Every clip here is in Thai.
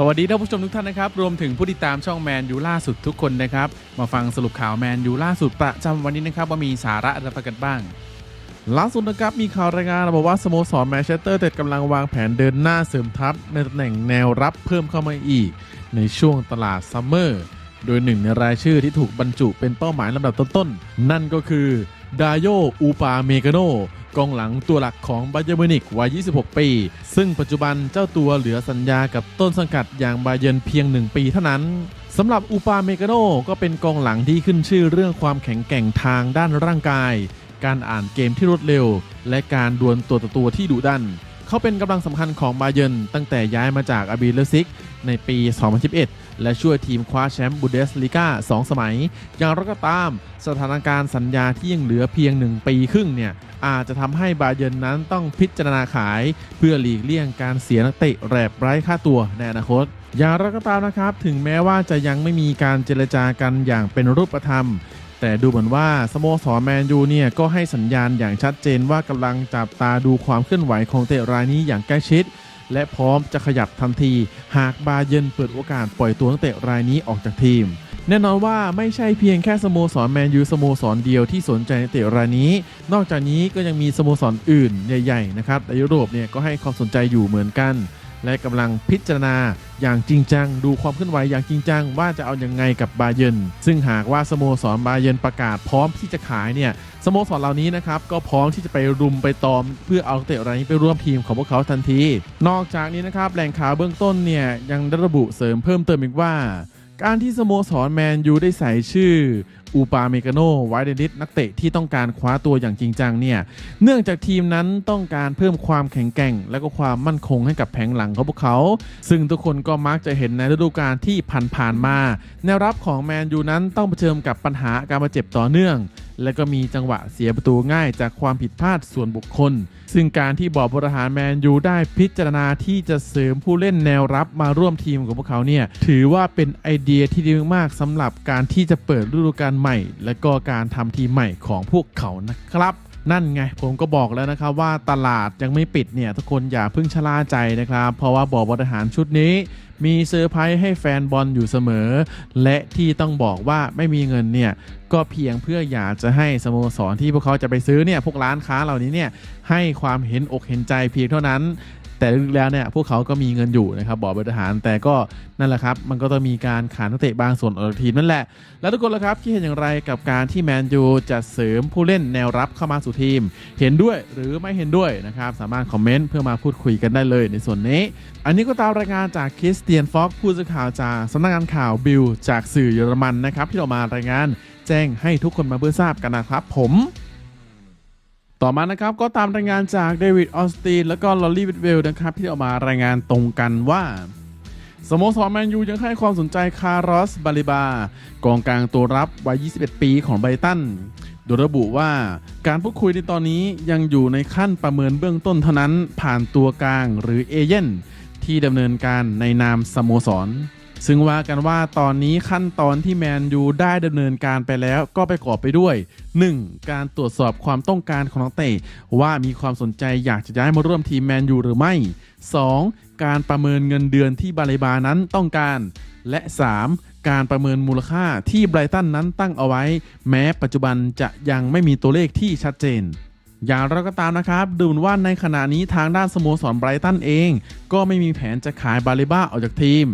สวัสดีท่านผู้ชมทุกท่านนะครับ รวมถึงผู้ติดตามช่องแมนยูล่าสุดทุกคนนะครับ มาฟังสรุปข่าวแมนยูล่าสุดประจำวันนี้นะครับ ว่ามีสาระอะไรกันบ้าง ล่าสุดนะครับมีข่าวรายงานบอกว่าสโมสรแมนเชสเตอร์เต็ดกำลังวางแผนเดินหน้าเสริมทัพ ในตำแหน่งแนวรับเพิ่มเข้ามาอีก ในช่วงตลาดซัมเมอร์ โดยหนึ่งในรายชื่อที่ถูกบรรจุเป็นเป้าหมายลำดับต้นๆนั่นก็คือดาโยอูปาเมกาโน กองหลังตัวหลักของบาเยอร์มิวนิกวัย 26 ปี ซึ่งปัจจุบันเจ้าตัวเหลือสัญญากับต้นสังกัดอย่างบาเยิร์นเพียง 1 ปีเท่านั้นสำหรับอูปาเมกาโนก็เป็นกองหลังที่ขึ้นชื่อเรื่องความแข็งแกร่งทางด้านร่างกาย การอ่านเกมที่รวดเร็ว และการดวลตัวต่อตัวที่ดุดัน เขาเป็นกำลังสำคัญของบาเยิร์นตั้งแต่ย้ายมาจากอาบีเลซิกในปี 2011 และช่วยทีมคว้าแชมป์บูเดสลีกา2สมัย อย่างไรก็ตามสถานการณ์สัญญาที่ยังเหลือเพียง 1 ปีครึ่งเนี่ย อาจจะทำให้บาเยิร์นนั้นต้องพิจารณาขาย เพื่อหลีกเลี่ยงการเสียนักเตะแรบไร้ค่าตัวในอนาคตอย่างไรก็ตามนะครับ ถึงแม้ว่าจะยังไม่มีการเจรจากันอย่างเป็นรูปธรรม แต่ดูเหมือนว่าสโมสรแมนยูเนี่ย ก็ให้สัญญาณอย่างชัดเจนว่ากำลังจับตาดูความเคลื่อนไหวของเตะรายนี้อย่างใกล้ชิด และพร้อมจะขยับทันที หากบาเยินเปิดโอกาสปล่อยตัวนักเตะรายนี้ออกจากทีม แน่นอนว่าไม่ใช่เพียงแค่สโมสรแมนยูสโมสรเดียวที่สนใจนักเตะรายนี้ นอกจากนี้ก็ยังมีสโมสรอื่นใหญ่ๆนะครับในยุโรปเนี่ยก็ให้ความสนใจอยู่เหมือนกัน และกำลังพิจารณาอย่างจริงจัง ดูความเคลื่อนไหวอย่างจริงจัง ว่าจะเอาอยังไงกับบาเยนซึ่งหากว่าสโมสรบาเยนประกาศพร้อมที่จะขายเนี่ย สโมสรเหล่านี้นะครับก็พร้อมที่จะไปรุมไปตอม เพื่อเอานักเตะรายนี้ไปร่วมทีมของพวกเขาทันที นอกจากนี้นะครับแหล่งข่าวเบื้องต้นเนี่ยยังได้ระบุเสริมเพิ่มเติมอีกว่า การที่สโมสรแมนยูได้ใส่ชื่ออูปาเมกาโนไว้ในลิสนักเตะที่ต้องการคว้าตัวอย่างจริงจังเนี่ยเนื่องจากทีมนั้นต้องการเพิ่มความแข็งแกร่ง และก็ความมั่นคงให้กับแผงหลังของพวกเขา ซึ่งทุกคนก็มักจะเห็นในฤดูกาลที่ผ่านๆมา แนวรับของแมนยูนั้นต้องเผชิญกับปัญหาการบาดเจ็บต่อเนื่อง และก็มีจังหวะเสียประตูง่ายจากความผิดพลาดส่วนบุคคล ซึ่งการที่บอร์ดบริหารแมนยูได้พิจารณาที่จะเสริมผู้เล่นแนวรับมาร่วมทีมของพวกเขาเนี่ยถือว่าเป็นไอเดียที่ดีมากๆสำหรับการที่จะเปิดฤดูกาลใหม่ และก็การทำทีมใหม่ของพวกเขานะครับ นั่นไงผมก็บอกแล้วนะครับว่าตลาดยังไม่ปิดเนี่ย ทุกคนอย่าเพิ่งชะล่าใจนะครับ เพราะว่าบอร์ดบริหารชุดนี้ มีเซอร์ไพรส์ให้แฟนบอลอยู่เสมอ และที่ต้องบอกว่าไม่มีเงินเนี่ย ก็เพียงเพื่ออยากจะให้สโมสรที่พวกเขาจะไปซื้อเนี่ยพวกร้านค้าเหล่านี้เนี่ยให้ความเห็นอกเห็นใจเพียงเท่านั้น แต่ลึกๆแล้วเนี่ยพวกเขาก็มีเงินอยู่นะครับบอร์ดบริหารแต่ก็นั่นแหละครับ มันก็ต้องมีการขายนักเตะบางส่วนออกจากทีมนั่นแหละ แล้วทุกคนล่ะครับคิดเห็นอย่างไรกับการที่แมนยูจะเสริมผู้เล่นแนวรับเข้ามาสู่ทีม เห็นด้วยหรือไม่เห็นด้วยนะครับสามารถคอมเมนต์เพื่อมาพูดคุยกันได้เลยในส่วนนี้ อันนี้ก็ตามรายงานจากคริสเตียนฟ็อกผู้สื่อข่าวจากสำนักงานข่าวบิลจากสื่อเยอรมันนะครับที่ออกมารายงาน แจ้งให้ทุกคนมาเพื่อทราบกันนะครับผม ต่อมานะครับก็ตามรายงานจากเดวิดออสตินแล้วก็ลอรี่วิดเวลนะครับที่ออกมารายงานตรงกันว่าสโมสรแมนยูยังให้ความสนใจคาร์ลอสบาลิบากองกลางตัวรับวัย 21 ปีของไบรตัน โดยระบุว่าการพูดคุยในตอนนี้ยังอยู่ในขั้นประเมินเบื้องต้นเท่านั้นผ่านตัวกลางหรือเอเย่นที่ดำเนินการในนามสโมสร ซึ่งว่ากันว่าตอนนี้ขั้นตอนที่แมนยูได้ดำเนินการไปแล้วก็ไปกอบไปด้วย 1. การตรวจสอบความต้องการของนักเตะว่ามีความสนใจอยากจะย้ายมาร่วมทีมแมนยูหรือไม่ 2. การประเมินเงินเดือนที่บาเลบานั้นต้องการ และ 3. การประเมินมูลค่าที่ไบรตันนั้นตั้งเอาไว้ แม้ปัจจุบันจะยังไม่มีตัวเลขที่ชัดเจน อย่างเราก็ตามนะครับดูเหมือนว่าในขณะนี้ทางด้านสโมสรไบรตันเอง ก็ไม่มีแผนจะขายบาเลบ้าออกจากทีม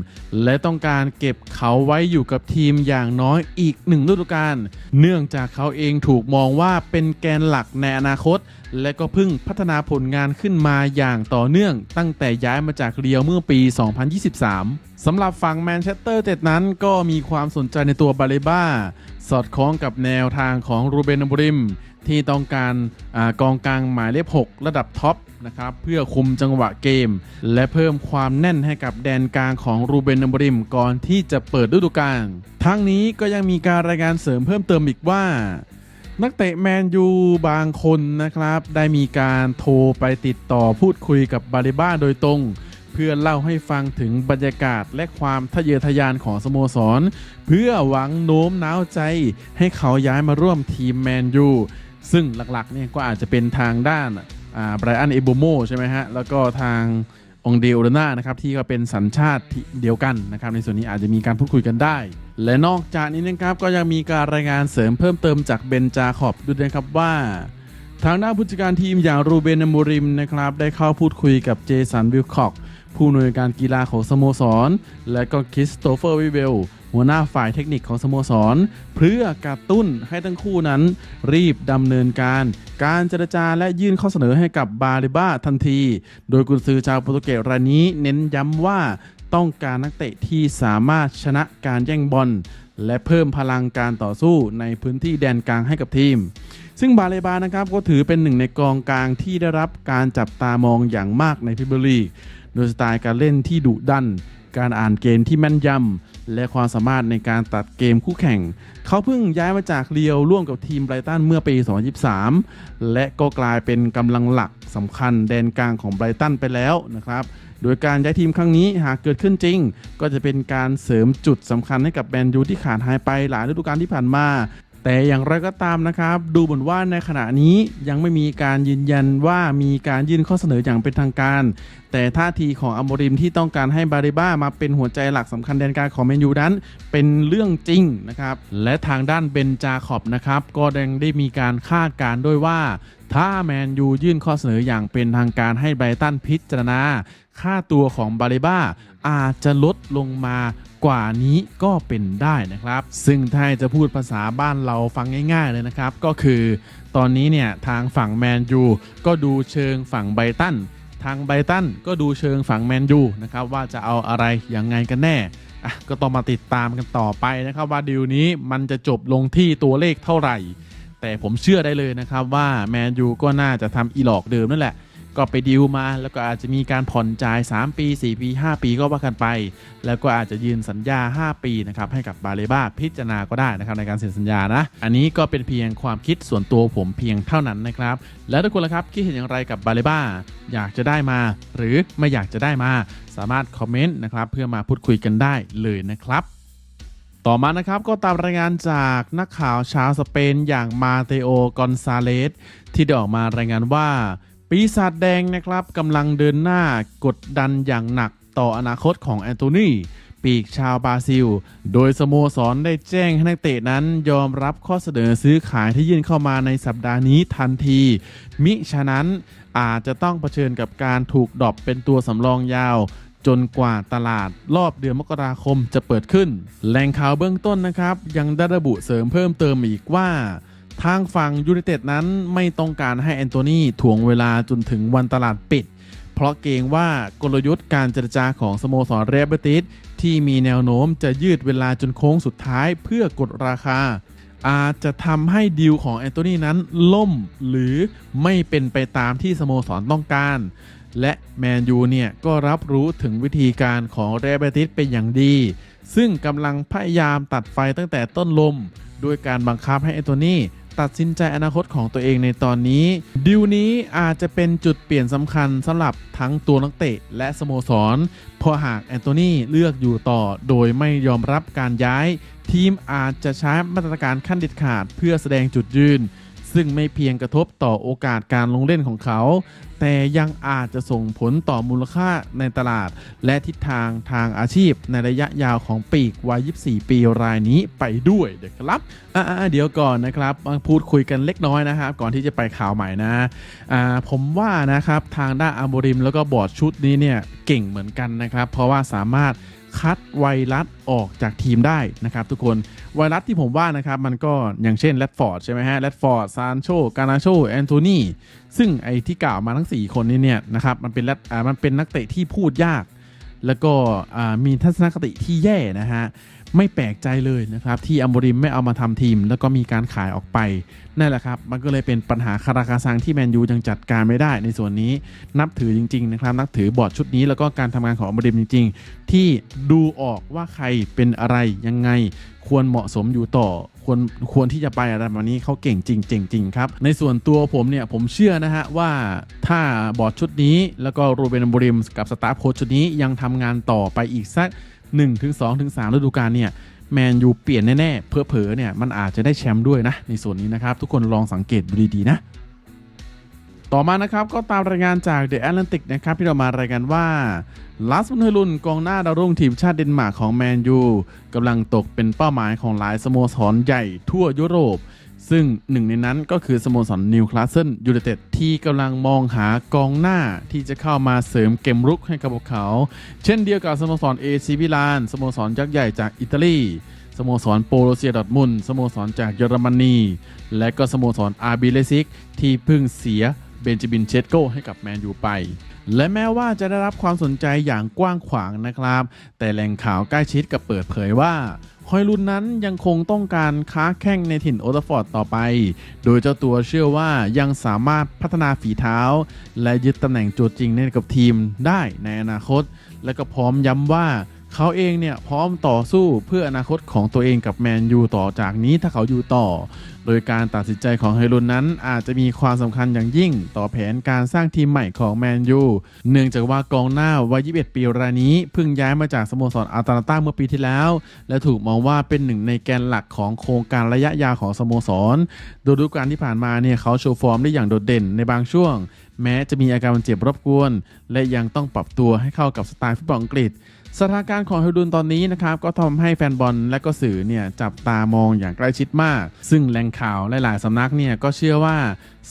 และต้องการเก็บเขาไว้อยู่กับทีมอย่างน้อยอีกหนึ่งฤดูกาลเนื่องจากเขาเองถูกมองว่าเป็นแกนหลักในอนาคต และก็เพิ่งพัฒนาผลงานขึ้นมาอย่างต่อเนื่อง ตั้งแต่ย้ายมาจากเรียวเมื่อปี 2023สำหรับฝั่งแมนเชสเตอร์เต็ดนั้นก็มีความสนใจในตัวบาเลบ้า สอดคล้องกับแนวทางของรูเบนอัมบริม ที่ต้องการอากองกลางหมายเลข 6 ระดับท็อปนะครับเพื่อคุมจังหวะเกม และเพิ่มความแน่นให้กับแดนกลางของรูเบนอัมบริมก่อนที่จะเปิดฤดูกาลทั้งนี้ก็ยังมีการรายงานเสริมเพิ่มเติมอีกว่า นักเตะแมนยูบางคนนะครับ ได้มีการโทรไปติดต่อพูดคุยกับบาริบ้าโดยตรง เพื่อเล่าให้ฟังถึงบรรยากาศและความทะเยอทะยานของสโมสร เพื่อหวังโน้มน้าวใจ ให้เขาย้ายมาร่วมทีมแมนยูซึ่งหลักๆเนี่ยก็อาจจะเป็นทางด้านไบรอันเอโบโมใช่ไหมฮะ แล้วก็ทางองเดโอเดนานะครับ ที่ก็เป็นสัญชาติเดียวกันนะครับ ในส่วนนี้อาจจะมีการพูดคุยกันได้ และนอกจากนี้นะครับก็ยังมีการรายงานเสริมเพิ่มเติมจากเบนจาขอบด้วยนะครับว่าทางด้านผู้จัดการทีมอย่างรูเบนมูริมนะครับ ได้เข้าพูดคุยกับเจสันวิลคอก ผู้อำนวยการกีฬาของสโมสร และก็คริสโตเฟอร์วิเวลหัวหน้าฝ่ายเทคนิคของสโมสร เพื่อกระตุ้นให้ทั้งคู่นั้น รีบดำเนินการ การเจรจาและยื่นข้อเสนอให้กับบาลิบ้าทันที โดยกุนซือชาวโปรตุเกสรายนี้เน้นย้ำว่าต้องการนักเตะที่สามารถชนะการแย่งบอลและเพิ่มพลังการต่อสู้ในพื้นที่แดนกลางให้กับทีม ซึ่งบาเลบานะครับก็ถือเป็นหนึ่งในกองกลางที่ได้รับการจับตามองอย่างมากในพรีเมียร์ลีก โดยสไตล์การเล่นที่ดุดัน การอ่านเกมที่แม่นยำ และความสามารถในการตัดเกมคู่แข่ง เขาเพิ่งย้ายมาจากเรียวร่วมกับทีมไบรตันเมื่อปี 2023 และก็กลายเป็นกำลังหลักสำคัญแดนกลางของไบรตันไปแล้วนะครับโดยการย้ายทีมครั้งนี้หากเกิดขึ้นจริง ก็จะเป็นการเสริมจุดสำคัญให้กับแมนยูที่ขาดหายไปหลายฤดูกาลที่ผ่านมา แต่อย่างไรก็ตามนะครับ ดูเหมือนว่าในขณะนี้ยังไม่มีการยืนยันว่ามีการยื่นข้อเสนออย่างเป็นทางการ แต่ท่าทีของอมโมริมที่ต้องการให้บาริบ้ามาเป็นหัวใจหลักสำคัญแดนกางของแมนยูนั้น เป็นเรื่องจริงนะครับ และทางด้านเบนจาขอบนะครับ ก็ยังได้มีการคาดการ์ด้วยว่าถ้าแมนยูยื่นข้อเสนออย่างเป็นทางการให้ไบรตันพิจารณา ค่าตัวของบาริบ้าอาจจะลดลงมากว่านี้ก็เป็นได้นะครับ ซึ่งถ้าจะพูดภาษาบ้านเราฟังง่าย ๆ เลยนะครับ ก็คือตอนนี้เนี่ยทางฝั่งแมนยูก็ดูเชิงฝั่งไบรตันทางไบรตันก็ดูเชิงฝั่งแมนยูนะครับว่าจะเอาอะไรยังไงกันแน่อะก็ต้องมาติดตามกันต่อไปนะครับว่าดีลนี้มันจะจบลงที่ตัวเลขเท่าไหร่ แต่ผมเชื่อได้เลยนะครับว่าแมนยูก็น่าจะทำอีหลอกเดิมนั่นแหละ ก็ไปดีลมาแล้วก็อาจจะมีการผ่อนจ่าย 3 ปี 4 ปี 5 ปีก็ว่ากันไป แล้วก็อาจจะยืนสัญญา 5 ปีนะครับให้กับบาเลบ้าพิจารณาก็ได้นะครับในการเซ็นสัญญานะ อันนี้ก็เป็นเพียงความคิดส่วนตัวผมเพียงเท่านั้นนะครับ แล้วทุกคนละครับคิดเห็นอย่างไรกับบาเลบ้าอยากจะได้มา หรือไม่อยากจะได้มา สามารถคอมเมนต์นะครับเพื่อมาพูดคุยกันได้เลยนะครับต่อมานะครับก็ตามรายงานจากนักข่าวชาวสเปนอย่างมาเตโอกอนซาเลสที่ได้ออกมารายงานว่า ปีศาจแดงนะครับกำลังเดินหน้ากดดันอย่างหนักต่ออนาคตของแอนโทนีปีกชาวบราซิล โดยสโมสรได้แจ้งให้นักเตะนั้นยอมรับข้อเสนอซื้อขายที่ยื่นเข้ามาในสัปดาห์นี้ทันที มิฉะนั้นอาจจะต้องเผชิญกับการถูกดรอปเป็นตัวสำรองยาว จนกว่าตลาดรอบเดือนมกราคมจะเปิดขึ้น แหล่งข่าวเบื้องต้นนะครับ ยังได้ระบุเสริมเพิ่มเติมอีกว่า ทางฝั่งยูไนเต็ดนั้นไม่ต้องการให้แอนโทนีถ่วงเวลาจนถึงวันตลาดปิด เพราะเกรงว่ากลยุทธ์การเจรจาของสโมสรเรเบติสที่มีแนวโน้มจะยืดเวลาจนโค้งสุดท้ายเพื่อกดราคา อาจจะทำให้ดีลของแอนโทนีนั้นล่มหรือไม่เป็นไปตามที่สโมสรต้องการ และแมนยูเนี่ยก็รับรู้ถึงวิธีการของเรเบติสเป็นอย่างดี ซึ่งกำลังพยายามตัดไฟตั้งแต่ต้นลมด้วยการบังคับให้แอนโทนี ตัดสินใจอนาคตของตัวเองในตอนนี้ ดิวนี้อาจจะเป็นจุดเปลี่ยนสำคัญสำหรับทั้งตัวนักเตะและสโมสรเพราะหากแอนโทนีเลือกอยู่ต่อโดยไม่ยอมรับการย้าย ทีมอาจจะใช้มาตรการขั้นเด็ดขาดเพื่อแสดงจุดยืน ซึ่งไม่เพียงกระทบต่อโอกาสการลงเล่นของเขา แต่ยังอาจจะส่งผลต่อมูลค่าในตลาด และทิศทางทางอาชีพในระยะยาวของปีกวัย 24 ปีรายนี้ไปด้วยเดี๋ยวครับอ่าเดี๋ยวก่อนนะครับมาพูดคุยกันเล็กน้อยนะครับ ก่อนที่จะไปข่าวใหม่นะอ่าผมว่านะครับทางด้านอัมโบริมแล้วก็บอร์ดชุดนี้เนี่ยเก่งเหมือนกันนะครับ เพราะว่าสามารถ คัดไวรัสออกจากทีมได้นะครับทุกคนไวรัสที่ผมว่านะครับมันก็อย่างเช่นแรดฟอร์ดใช่ไหมฮะแรดฟอร์ดซานโชกานาโชแอนโทนีซึ่งไอที่กล่าวมาทั้ง 4 คนนี้เนี่ยนะครับมันเป็นแรดอ่ามันเป็นนักเตะที่พูดยาก แล้วก็อ่ามีทัศนคติที่แย่นะฮะ ไม่แปลกใจเลยนะครับ ที่อัมบริมไม่เอามาทำทีม แล้วก็มีการขายออกไปนั่นแหละครับ มันก็เลยเป็นปัญหาคาราคาซังที่แมนยูยังจัดการไม่ได้ในส่วนนี้นับถือจริงๆนะครับนับถือบอร์ดชุดนี้แล้วก็การทำงานของอัมบริมจริง ๆ ที่ดูออกว่าใครเป็นอะไรยังไงควรเหมาะสมอยู่ต่อควรควรที่จะไปอะไรแบบนี้เขาเก่งจริงจริงครับ ในส่วนตัวผมเนี่ย ผมเชื่อนะฮะ ว่าถ้าบอร์ดชุดนี้ แล้วก็โรเบนอัมบริม กับสตาฟโค้ชชุดนี้ยังทำงานต่อไปอีกสัก 1ถึง2ถึง3ฤดูกาลเนี่ยแมนยูเปลี่ยนแน่ๆเพอๆเนี่ยมันอาจจะได้แชมป์ด้วยนะ ในส่วนนี้นะครับ ทุกคนลองสังเกตดูดีๆนะ ต่อมานะครับก็ตามรายงานจาก The Atlantic นะครับที่เรามารายงานว่าลาสมุนเฮลุนกองหน้าดาวรุ่งทีมชาติเดนมาร์กของแมนยูกำลังตกเป็นเป้าหมายของหลายสโมสรใหญ่ทั่วยุโรป ซึ่งหนึ่งในนั้นก็คือสโมสรนิวคาสเซิลยูไนเต็ดที่กำลังมองหากองหน้าที่จะเข้ามาเสริมเกมรุกให้กับพวกเขา เช่นเดียวกับสโมสรเอซีมิลานสโมสรยักษ์ใหญ่จากอิตาลีสโมสรโปโลเซียดอทมุนสโมสรจากเยอรมนี และก็สโมสรอาร์บีเลซิกที่เพิ่งเสียเบนจามินเชสโกให้กับแมนยูไป และแม้ว่าจะได้รับความสนใจอย่างกว้างขวางนะครับ แต่แหล่งข่าวใกล้ชิดกับเปิดเผยว่าฮอยลุนนั้นยังคงต้องการค้าแข่งในถิ่นโอลด์ฟอร์ดต่อไป โดยเจ้าตัวเชื่อว่ายังสามารถพัฒนาฝีเท้า และยึดตำแหน่งตัวจริงในกับทีมได้ในอนาคต และก็พร้อมย้ำว่าเขาเองเนี่ยพร้อมต่อสู้เพื่ออนาคตของตัวเองกับแมนยูต่อจากนี้ถ้าเขาอยู่ต่อ โดยการตัดสินใจของเฮรุนนั้นอาจจะมีความสำคัญอย่างยิ่งต่อแผนการสร้างทีมใหม่ของแมนยู เนื่องจากว่ากองหน้าวัย 21 ปีรายนี้เพิ่งย้ายมาจากสโมสรอาตาลาต้าเมื่อปีที่แล้ว และถูกมองว่าเป็นหนึ่งในแกนหลักของโครงการระยะยาวของสโมสรโดยดูกาลที่ผ่านมาเนี่ยเขาโชว์ฟอร์มได้อย่างโดดเด่นในบางช่วง แม้จะมีอาการเจ็บรบกวน และยังต้องปรับตัวให้เข้ากับสไตล์ฟุตบอลอังกฤษ สถานการณ์ของเฮดุนตอนนี้นะครับก็ทำให้แฟนบอลและก็สื่อเนี่ยจับตามองอย่างใกล้ชิดมาก ซึ่งแหล่งข่าวหลาย ๆสำนักเนี่ยก็เชื่อว่า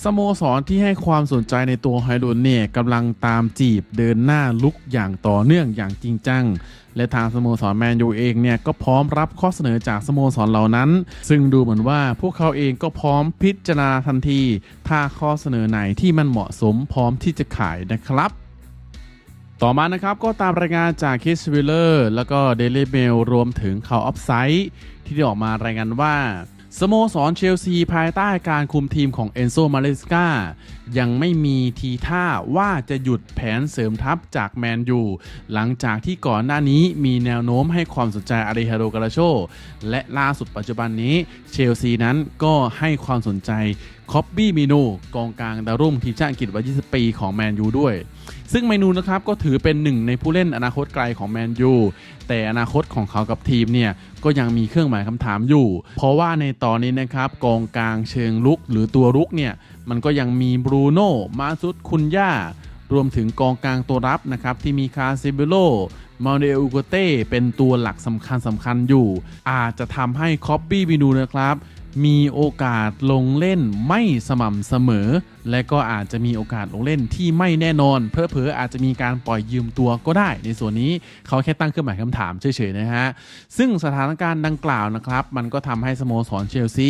สโมสรที่ให้ความสนใจในตัวไฮดุนเนี่ยกำลังตามจีบเดินหน้าลุกอย่างต่อเนื่องอย่างจริงจัง และทางสโมสรแมนยูเองเนี่ยก็พร้อมรับข้อเสนอจากสโมสรเหล่านั้น ซึ่งดูเหมือนว่าพวกเขาเองก็พร้อมพิจารณาทันที ถ้าข้อเสนอไหนที่มันเหมาะสมพร้อมที่จะขายนะครับ ต่อมานะครับก็ตามรายงานจากคิสวิลเลอร์แล้วก็เดลิเมลรวมถึงข่าวออฟไซต์ที่ได้ออกมารายงานว่าสโมสรเชลซีภายใต้การคุมทีมของเอนโซมาเลสกายังไม่มีทีท่าว่าจะหยุดแผนเสริมทัพจากแมนยูหลังจากที่ก่อนหน้านี้มีแนวโน้มให้ความสนใจอาริฮาโดกาลาโช และล่าสุดปัจจุบันนี้เชลซีนั้นก็ให้ความสนใจ คอบบี้มิโนกองกลางดาวรุ่งทีมชาติอังกฤษวัย 20 ปีของแมนยูด้วย ซึ่งเมนูนะครับก็ถือเป็นหนึ่งในผู้เล่นอนาคตไกลของแมนยูแต่อนาคตของเขากับทีมเนี่ยก็ยังมีเครื่องหมายคำถามอยู่ เพราะว่าในตอนนี้นะครับกองกลางเชิงลุกหรือตัวรุกเนี่ยมันก็ยังมีบรูโน่มาซุดคุนย่ารวมถึงกองกลางตัวรับนะครับที่มีคาซิเบโลมาเนอุโกเต้เป็นตัวหลักสำคัญสำคัญอยู่ อาจจะทำให้คอปปี้บินูนะครับ มีโอกาสลงเล่นไม่สม่ำเสมอและก็อาจจะมีโอกาสลงเล่นที่ไม่แน่นอน เพอเพออาจจะมีการปล่อยยืมตัวก็ได้ ในส่วนนี้เขาแค่ตั้งเครื่องหมายคำถามเฉยๆนะฮะ ซึ่งสถานการณ์ดังกล่าวนะครับ มันก็ทำให้สโมสรเชลซี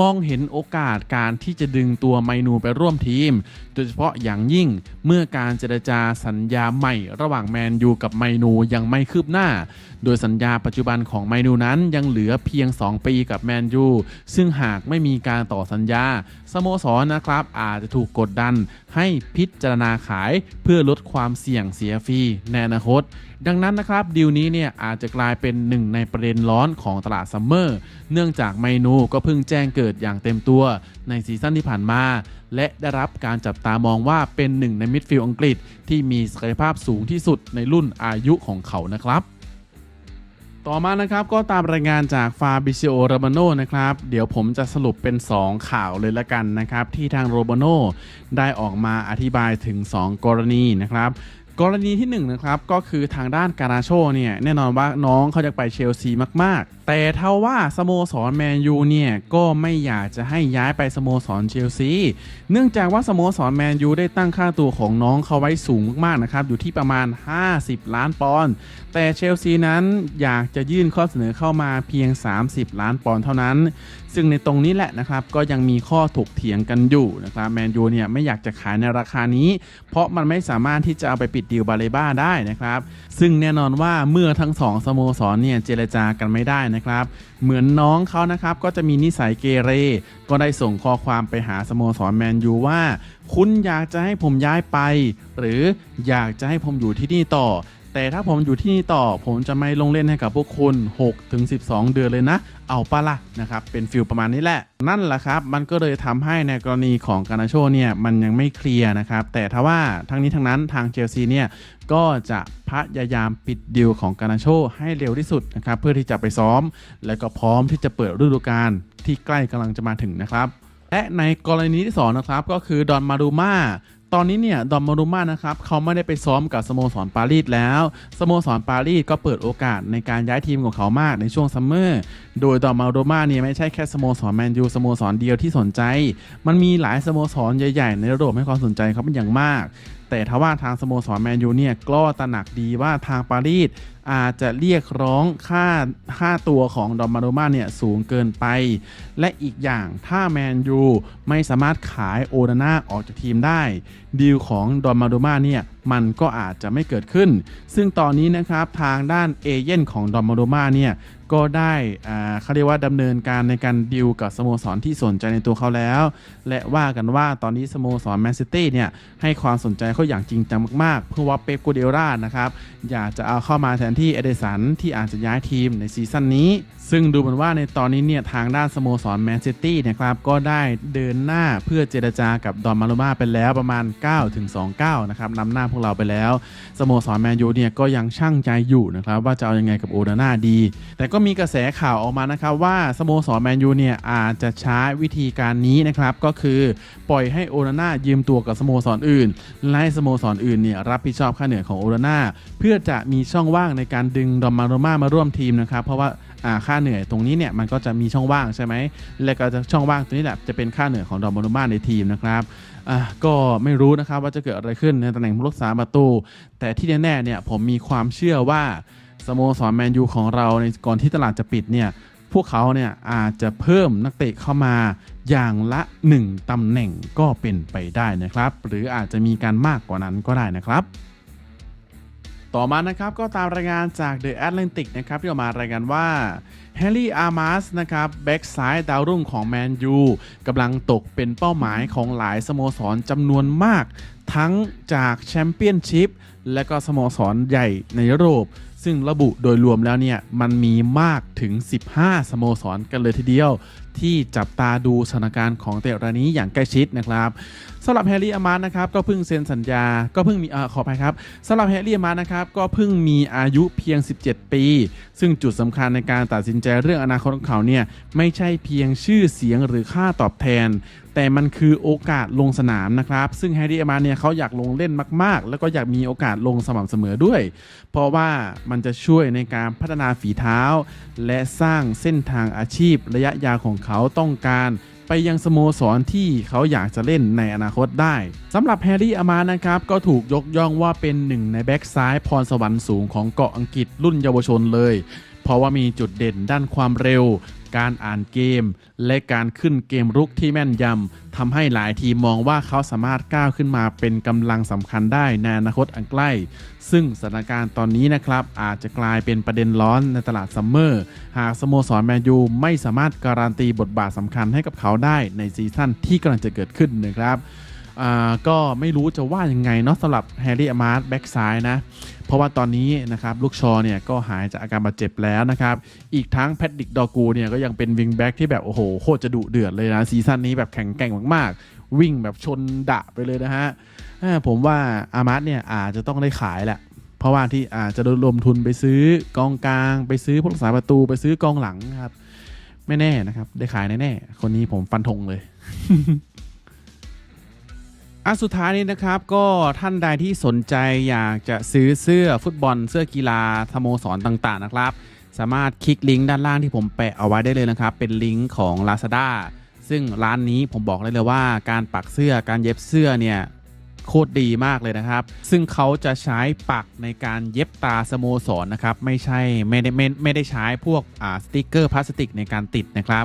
มองเห็นโอกาสการที่จะดึงตัวไมนูไปร่วมทีม โดยเฉพาะอย่างยิ่งเมื่อการเจรจาสัญญาใหม่ ระหว่างแมนยูกับไมนูยังไม่คืบหน้า โดยสัญญาปัจจุบันของไมนูนั้นยังเหลือเพียง 2 ปีกับแมนยูซึ่งหากไม่มีการต่อสัญญาสโมสรนะครับอาจจะถูกกดดัน ให้พิจารณาขายเพื่อลดความเสี่ยงเสียฟรีในอนาคต ดังนั้นนะครับดีลนี้เนี่ยอาจจะกลายเป็นหนึ่งในประเด็นร้อนของตลาดซัมเมอร์เนื่องจากไมนูก็เพิ่งแจ้งเกิดอย่างเต็มตัวในซีซั่นที่ผ่านมา และได้รับการจับตามองว่าเป็นหนึ่งในมิดฟิลด์อังกฤษ ที่มีศักยภาพสูงที่สุดในรุ่นอายุของเขานะครับ ต่อมานะครับก็ตามรายงานจากฟาบิซิโอโรมาโนนะครับเดี๋ยวผมจะสรุปเป็น 2 ข่าวเลยละกันนะครับที่ทางโรบาโนได้ออกมาอธิบายถึง 2 กรณีนะครับกรณีที่1นงนะครับก็คือทางด้านการาโชเนี่ยแน่นอนว่าน้องเขาจะไปเชลซีมากๆแต่เท่าว่าสโมสรแมนยูเนี่ยก็ไม่อยากจะให้ย้ายไปสโมสรเชลซี เนื่องจากว่าสโมสรแมนยูได้ตั้งค่าตัวของน้องเขาไว้สูงมากๆนะครับอยู่ที่ประมาณ 50 ล้านปอนด์ แต่เชลซีนั้นอยากจะยื่นข้อเสนอเข้ามาเพียง 30 ล้านปอนด์เท่านั้น ซึ่งในตรงนี้แหละนะครับก็ยังมีข้อถกเถียงกันอยู่นะครับแมนยูเนี่ยไม่อยากจะขายในราคานี้ เพราะมันไม่สามารถที่จะเอาไปปิดดีลบาเลบ้าได้นะครับ ซึ่งแน่นอนว่าเมื่อทั้งสองสโมสรเนี่ยเจรจากันไม่ได้นะครับ เหมือนน้องเขานะครับก็จะมีนิสัยเกเร ก็ได้ส่งข้อความไปหาสโมสรแมนยูว่า คุณอยากจะให้ผมย้ายไป หรืออยากจะให้ผมอยู่ที่นี่ต่อ แต่ถ้าผมอยู่ที่นี่ต่อผมจะไม่ลงเล่นให้กับพวกคุณ6ถึง12 เดือนเลยนะ เอาปะละนะครับเป็นฟิลประมาณนี้แหละ นั่นแหละครับ มันก็เลยทำให้ในกรณีของการนาโชเนี่ยมันยังไม่เคลียร์นะครับ แต่ถ้าว่าทั้งนี้ทั้งนั้นทางเชลซีเนี่ยก็จะพยายามปิดดีลของการนาโชให้เร็วที่สุดนะครับเพื่อที่จะไปซ้อม และก็พร้อมที่จะเปิดฤดูกาลที่ใกล้กำลังจะมาถึงนะครับและในกรณีที่สองนะครับก็คือดอนมารูมา ตอนนี้เนี่ยดอมมารุมานะครับเขาไม่ได้ไปซ้อมกับสโมสรปารีสแล้ว สโมสรปารีสก็เปิดโอกาสในการย้ายทีมของเขามากในช่วงซัมเมอร์ โดยดอมมารุมาเนี่ยไม่ใช่แค่สโมสรแมนยูสโมสรเดียวที่สนใจ มันมีหลายสโมสรใหญ่ๆ ในยุโรปให้ความสนใจเขาเป็นอย่างมาก แต่ทว่าทางสโมสรแมนยูเนี่ยก็ตระหนักดีว่าทางปารีสอาจจะเรียกร้องค่าค่าตัวของดอมมาโดมาเนี่ยสูงเกินไป และอีกอย่างถ้าแมนยูไม่สามารถขายโอนาน่าออกจากทีมได้ ดีลของดอมมาโดมาเนี่ยมันก็อาจจะไม่เกิดขึ้น ซึ่งตอนนี้นะครับทางด้านเอเย่นของดอมมาโดมาเนี่ย ก็ได้อ่าเขาเรียกว่าดำเนินการในการดิวกับสโมสรที่สนใจในตัวเขาแล้ว และว่ากันว่าตอนนี้สโมสรแมนซิตี้เนี่ยให้ความสนใจเขาอย่างจริงจังมากๆ เพื่อว่าเป๊ปกูเดล่านะครับอยากจะเอาเข้ามาแทนที่เอเดสันที่อาจจะย้ายทีมในซีซั่นนี้ซึ่งดูเหมือนว่าในตอนนี้เนี่ยทางด้านสโมสรแมนซิตี้นะครับก็ได้เดินหน้าเพื่อเจรจากับดอนมารุมาไปแล้วประมาณ 9 ถึง 29 นะครับนำหน้าพวกเราไปแล้ว สโมสรแมนยูเนี่ยก็ยังช่างใจอยู่นะครับว่าจะเอาอยังไงกับโอนาน่าดี แต่ก็มีกระแสข่าวออกมานะครับว่าสโมสรแมนยูเนี่ยอาจจะใช้วิธีการนี้นะครับก็คือปล่อยให้โอนาน่ายืมตัวกับสโมสรออื่นและให้สโมสรออื่นเนี่ยรับผิดชอบค่าเหนื่อยของโอนาน่าเพื่อจะมีช่องว่างในการดึงดอมมาโรมามาร่วมทีมนะครับเพราะว่า ค่าเหนื่อยตรงนี้เนี่ยมันก็จะมีช่องว่างใช่ไหมและก็จะช่องว่างตรงนี้แหละจะเป็นค่าเหนื่อยของดอมมาโรมาในทีมนะครับอะก็ไม่รู้นะครับว่าจะเกิดอะไรขึ้นในตำแหน่งผู้รักษาประตู แต่ที่แน่ๆเนี่ยผมมีความเชื่อว่าสโมสรแมนยูของเราในก่อนที่ตลาดจะปิดเนี่ยพวกเขาเนี่ยอาจจะเพิ่มนักเตะเข้ามาอย่างละ 1 ตำแหน่งก็เป็นไปได้นะครับ หรืออาจจะมีการมากกว่านั้นก็ได้นะครับ ต่อมานะครับก็ตามรายงานจาก The Atlantic นะครับที่ออกมารายงานว่าแฮร์รี่อาร์มาสนะครับแบ็กซ้ายดาวรุ่งของแมนยูกำลังตกเป็นเป้าหมายของหลายสโมสรจำนวนมาก ทั้งจากแชมเปี้ยนชิพและก็สโมสรใหญ่ในยุโรป ซึ่งระบุโดยรวมแล้วเนี่ย มันมีมากถึง 15 สโมสรกันเลยทีเดียว ที่จับตาดูสถานการณ์ของเตะรายนี้อย่างใกล้ชิดนะครับสำหรับแฮร์รี่อามาร์นะครับก็เพิ่งเซ็นสัญญา ก็เพิ่งมีเออขออภัยครับสำหรับแฮร์รี่อามาร์นะครับก็เพิ่งมีอายุเพียง 17 ปี ซึ่งจุดสำคัญในการตัดสินใจเรื่องอนาคตของเขาเนี่ยไม่ใช่เพียงชื่อเสียงหรือค่าตอบแทน แต่มันคือโอกาสลงสนามนะครับ ซึ่งแฮร์รี่อามาร์เนี่ยเขาอยากลงเล่นมาก ๆ แล้วก็อยากมีโอกาสลงสม่ำเสมอด้วย เพราะว่ามันจะช่วยในการพัฒนาฝีเท้า และสร้างเส้นทางอาชีพระยะยาวของเขาต้องการไปยังสโมสรที่เขาอยากจะเล่นในอนาคตได้สำหรับแฮร์รี่อามานะครับ ก็ถูกยกย่องว่าเป็นหนึ่งในแบ็กซ้ายพรสวรรค์สูงของเกาะอังกฤษรุ่นเยาวชนเลย เพราะว่ามีจุดเด่นด้านความเร็ว การอ่านเกม และการขึ้นเกมรุกที่แม่นยำทำให้หลายทีมมองว่าเขาสามารถก้าวขึ้นมาเป็นกำลังสำคัญได้ในอนาคตอันใกล้ ซึ่งสถานการณ์ตอนนี้นะครับ อาจจะกลายเป็นประเด็นร้อนในตลาดซัมเมอร์หากสโมสรแมนยูไม่สามารถการันตีบทบาทสำคัญให้กับเขาได้ในซีซั่นที่กำลังจะเกิดขึ้นนะครับ อ่าก็ไม่รู้จะว่ายังไงเนาะสำหรับแฮร์รี่อามาร์แบ็กซ้ายนะ เพราะว่าตอนนี้นะครับลูกชอเนี่ยก็หายจากอาการบาดเจ็บแล้วนะครับ อีกทั้งแพดดิกดอกูเนี่ยก็ยังเป็นวิงแบ็กที่แบบโอ้โหโคตรจะดุเดือดเลยนะ ซีซั่นนี้แบบแข็งแกร่งมากๆ วิ่งแบบชนดะไปเลยนะฮะผมว่าอามาร์เนี่ยอาจจะต้องได้ขายแหละเพราะว่าที่อาจจะรวมทุนไปซื้อกองกลาง ไปซื้อผู้รักษาประตูไปซื้อกองหลังครับ ไม่แน่นะครับ ได้ขายแน่ๆคนนี้ผมฟันธงเลย อันสุดท้ายนี้นะครับก็ท่านใดที่สนใจอยากจะซื้อเสื้อฟุตบอลเสื้อกีฬาสโมสรต่างๆนะครับ สามารถคลิกลิงก์ด้านล่างที่ผมแปะเอาไว้ได้เลยนะครับ เป็นลิงก์ของ Lazada ซึ่งร้านนี้ผมบอกเลยเลยว่าการปักเสื้อการเย็บเสื้อเนี่ยโคตรดีมากเลยนะครับ ซึ่งเขาจะใช้ปักในการเย็บตาสโมสรนะครับ ไม่ใช่ไม่ได้ไม่ไม่ได้ใช้พวกอ่าสติกเกอร์พลาสติกในการติดนะครับ